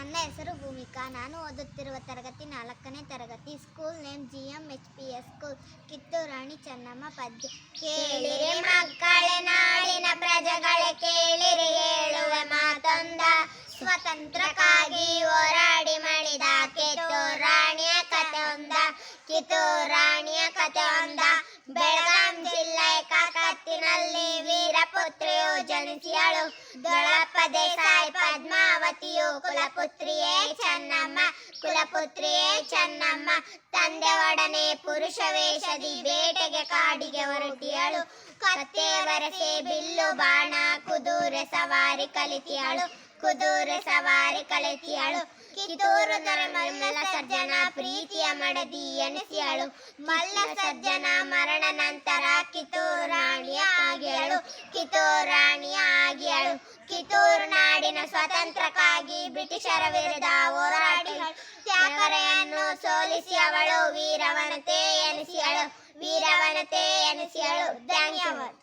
ನನ್ನ ಹೆಸರು ಭೂಮಿಕಾ. ನಾನು ಓದುತ್ತಿರುವ ತರಗತಿ ನಾಲ್ಕನೇ ತರಗತಿ. School name G M H P S school. Kittur Rani Chennamma ಪದ್ಯ. ಕೇಳಿರಿ ಮಕ್ಕಳೇ, ನಾಡಿನ ಪ್ರಜೆಗಳೇ, ಕೇಳಿರಿ, ಹೇಳುವ ಮಾತೊಂದ. ಸ್ವತಂತ್ರಕ್ಕಾಗಿ ಹೋರಾಡಿ ಮಾಡಿದ ಕಿತ್ತೂರು ರಾಣಿಯ ಒಂದ. ಕಿತ್ತೂರು ರಾಣಿಯ ಒಂದ. ಬೆಳಗಾಂ ಜಿಲ್ಲೆ ಕಾಕತ್ತಿನಲ್ಲಿ ವೀರಪುತ್ರಿಯು ಜನಿಸಿಯಳು ದೊಳಪ್ಪ ದೇಸಾಯಿ ಕುಲಪುತ್ರಿಯೇ ಚೆನ್ನಮ್ಮ ಕುಲಪುತ್ರಿಯೇ ಚೆನ್ನಮ್ಮ. ತಂದೆ ಒಡನೆ ಪುರುಷ ವೇಷದಿ ಬೇಟೆಗೆ ಕಾಡಿಗೆ ಹೊರಟಿಯಳು. ಕತ್ತೆ ಬರಸೆ ಬಿಲ್ಲು ಬಾಣ, ಕುದುರೆ ಸವಾರಿ ಕಲಿತಿಯಳು. ಕುದುರೆ ಸವಾರಿ ಕಲಿತಿಯಳು. ಕಿತ್ತೂರು ಮಲ್ಲ ಸಜ್ಜನ ಪ್ರೀತಿಯ ಮಡದಿ ಎನಿಸಿಯಳು. ಮಲ್ಲ ಸಜ್ಜನ ಮರಣ ನಂತರ ಕಿತ್ತೂರು ಕಿತ್ತೂರು ರಾಣಿಯಾಗಿಯಳು ಕಿತ್ತೂರು ನಾಡಿನ ಸ್ವಾತಂತ್ರ್ಯಕ್ಕಾಗಿ ಬ್ರಿಟಿಷರ ವಿರುದ್ಧ ಹೋರಾಡಿ ತ್ಯಾಗರೆಯನ್ನು ಸೋಲಿಸಿ ಅವಳು, ವೀರವನತೆ ಎನಿಸಿಯಳು ವೀರವನತೆ ಎನಿಸಿಯಳು ಧನ್ಯವಾದ.